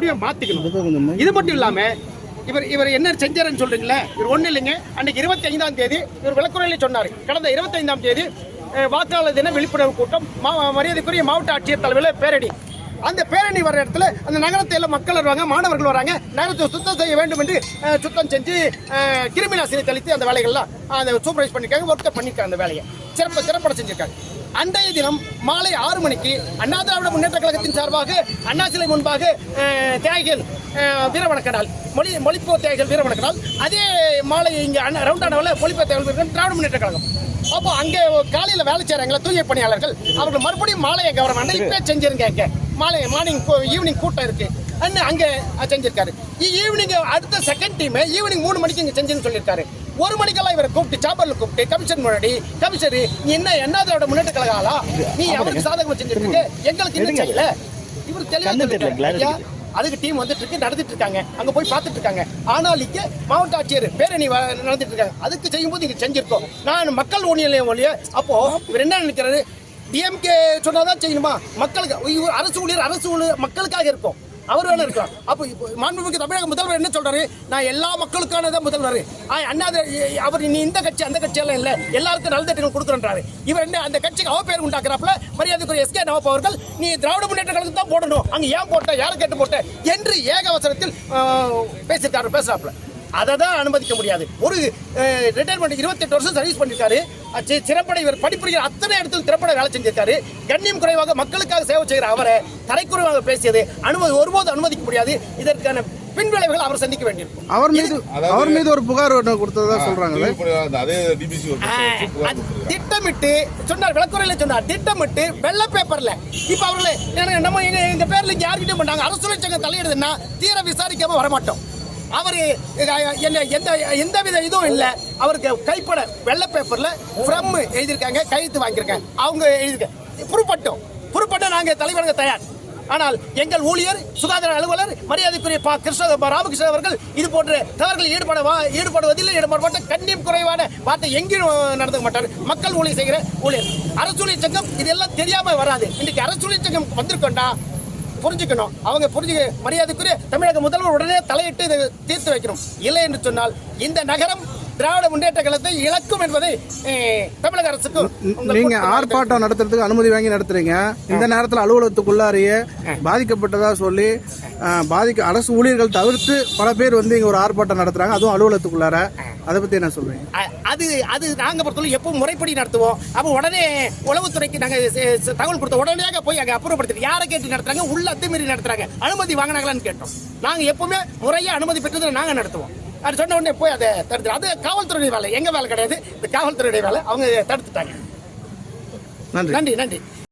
முடிவை மாத்திக்கணும். இது மட்டும் இல்லாம இவர் இவர் என்ன செஞ்சாருன்னு சொல்றீங்களே இவர் ஒண்ணு இல்லைங்க. அன்னைக்கு இருபத்தி ஐந்தாம் தேதி இவர் விளக்குறையில சொன்னாரு. கடந்த இருபத்தி ஐந்தாம் தேதி வாக்காளர் தின விழிப்புணர்வு கூட்டம் மா- மரியாதைக்குரிய மாவட்ட ஆட்சியர் தலைமையில் பேரணி அந்த பேரணி வர இடத்துல அந்த நகரத்தில் எல்லாம் மக்கள் வருவாங்க மாணவர்கள் வராங்க. நகரத்தை சுத்தம் செய்ய வேண்டும் என்று சுத்தம் செஞ்சு கிருமி நாசினி தெளித்து அந்த வேலைகள்லாம் அந்த சூப்பர்வைஸ் பண்ணியிருக்காங்க ஒர்க்கை பண்ணியிருக்காங்க அந்த வேலையை. சிறப்பு சிறப்பட செஞ்சிருக்காங்க. அன்றைய தினம் மாலை ஆறு மணிக்கு அண்ணா திராவிட முன்னேற்ற கழகத்தின் சார்பாக அண்ணா சிலை முன்பாக அஹ், தியாகிகள் வீரவணக்க நாள் மொழி மொழிப்போ தியாகிகள் வீரவணக்க நாள் அதே மாலை இங்கே அண்ணா ரவுண்டானவில் மொழிப்போ தியாகிகள் திராவிட முன்னேற்ற கழகம். அப்போ அங்கே காலையில் வேலை செய்கிறாங்களா தூய்மை பணியாளர்கள் அவர்கள் மறுபடியும் மாலையை கவர்மெண்ட் இப்போ செஞ்சிருங்க இங்கே. மாலை மார்னிங் ஈவினிங் கூட்டம் இருக்கு. அண்ணன் அங்கே செஞ்சிருக்காரு. ஈவினிங் அடுத்த செகண்ட் டீம் ஈவினிங் மூணு மணிக்கு இங்கே செஞ்சுன்னு சொல்லியிருக்காரு ஒரு மணிக்கெல்லாம் இவரை கூப்பிட்டு சாப்பர்ல கூப்பிட்டு கமிஷன் முன்னாடி கமிஷனர் நீ என்ன என்னதோட முன்னேற்ற கழக ஆளா? நீ அவருக்கு சாதகமா செஞ்சுட்டு இருக்க எங்களுக்கு இன்னும் செய்யல. இவர் தெளிவா சொல்லிட்டாரு. ஐயா, அதுக்கு டீம் வந்துட்டு இருக்கு நடந்துட்டு இருக்காங்க. அங்க போய் பார்த்துட்டு இருக்காங்க. ஆனால் இங்க மாவட்ட ஆட்சியர் பேரணி நடந்துட்டு இருக்காங்க அதுக்கு செய்யும்போது இங்க செஞ்சிருக்கோம். நான் மக்கள் ஊழியர் ஒழிய அப்போ இவர் என்ன நினைக்கிறாரு? டிஎம்கே சொன்னாதான் செய்யணுமா? மக்களுக்கு அரசு ஊழியர் அரசு ஊழியர் மக்களுக்காக இருக்கும். அவர் வேணும் இருக்கலாம். அப்போ இப்போ மாண்புமிகு தமிழக முதல்வர் என்ன சொல்றாரு? நான் எல்லா மக்களுக்கானதான் முதல்வர். அண்ணா அவர் நீ இந்த கட்சி அந்த கட்சியெல்லாம் இல்லை. எல்லாருக்கும் நலத்திட்டங்கள் கொடுக்குறாரு இவர் என்ன அந்த கட்சிக்கு அவ பேர் உண்டாக்குறாப்புல? மரியாதைக்குரிய எஸ்கே நவாப் அவர்கள் நீ திராவிட முன்னேற்ற கழகத்துக்கு தான் போடணும். அங்கே ஏன் போட்ட? யாரை கேட்டு போட்ட? என்று ஏக அவசரத்தில் பேசியிருக்காரு பேசுறாப்புல. அதை தான் அனுமதிக்க முடியாது. ஒரு ரிட்டையர்மெண்ட் இருபத்தெட்டு வருஷம் சர்வீஸ் பண்ணிருக்காரு. அச்சு- சிறப்பட இவர் படிப்புரிகிற அத்தனை இடத்துல திறப்பட வேலை செஞ்சிருக்காரு. கண்ணியம் குறைவாக மக்களுக்காக சேவை செய்கிற அவரை தரைக்குறைவாக பேசியது. அனுமதி ஒருபோது அனுமதிக்க முடியாது. இதற்கான பின்விளைவுகள் அவர் சந்திக்க வேண்டியிருக்கும். அவர் மீது அவர் மீது ஒரு புகார் ஒன்று கொடுத்ததா சொல்றாங்க திட்டமிட்டு சொன்னார் விளக்குறையில சொன்னார் திட்டமிட்டு வெள்ளை பேப்பர்ல இப்ப அவர்களே நம்ம எங்க எங்க பேர்ல இங்க யார்கிட்டயும் பண்ணாங்க அரசு சங்கம் தலையிடுதுன்னா தீர விசாரிக்காம வரமாட்டோம். அவர் என்ன எந்த எந்த வித இதுவும் இல்லை. அவருக்கு கைப்பட வெள்ளை பேப்பரில் ஃப்ரம் எழுதியிருக்காங்க கையெழுத்து வாங்கியிருக்காங்க. அவங்க எழுதியிருக்காங்க புறப்பட்டோம். புறப்பட்ட நாங்கள் தலைவர்கள் தயார். ஆனால் எங்கள் ஊழியர் சுகாதார அலுவலர் மரியாதைக்குரிய பா கிருஷ்ண ராமகிருஷ்ணன் அவர்கள் இது போன்ற தவறுகளில் ஈடுபட ஈடுபடுவதில் ஈடுபட மாட்டோம் கண்ணியம் குறைவான வார்த்தை எங்கேயும் நடந்துக்க மாட்டார். மக்கள் ஊழியர் செய்கிற ஊழியர். அரசு ஊழியர் சங்கம் இதெல்லாம் தெரியாமல் வராது. இன்றைக்கு அரசு ஊழியர் சங்கம் வந்திருக்கோண்டா புரிஞ்சுக்கணும். அவங்க புரிஞ்சு மரியாதைக்குரிய தமிழக முதல்வர் உடனே தலையிட்டு இதை தீர்த்து வைக்கணும். இல்லை என்று சொன்னால் இந்த நகரம் திராவிட முன்னேற்ற கழகத்தை இழக்கும் என்பதை தமிழக அரசுக்கு உங்கள் நீங்க ஆர்ப்பாட்டம் நடத்துறதுக்கு அனுமதி வாங்கி நடத்துறீங்க. இந்த நேரத்தில் அலுவலகத்துக்குள்ளாரையே பாதிக்கப்பட்டதா சொல்லி பாதிக்க அரசு ஊழியர்கள் தவிர்த்து பல பேர் வந்து இங்க ஒரு ஆர்ப்பாட்டம் நடத்துறாங்க. அதுவும் அலுவலகத்துக்குள்ளார. அதை பத்தி என்ன சொல்றீங்க? அ- அது அது நாங்க பொறுத்தவரை எப்பவும் முறைப்படி நடத்துவோம். அப்போ உடனே உளவுத்துறைக்கு நாங்க செ- செ- தகவல் கொடுத்த உடனடியாக போய் அங்க அப்புறப்படுத்தி யாரை கேட்டு நடத்துறாங்க? உள்ள அத்துமீறி நடத்துறாங்க. அனுமதி வாங்கினாங்களான்னு கேட்டோம். நாங்க எப்பவுமே முறையா அனுமதி பெற்றது நாங்க நடத்துவோம். அது சொன்ன உடனே போய் அதை தடுத்து அது காவல்துறையுடைய வேலை. எங்க வேலை கிடையாது. இந்த காவல்துறையுடைய வேலை. அவங்க தடுத்துட்டாங்க. நன்றி. நன்றி நன்றி.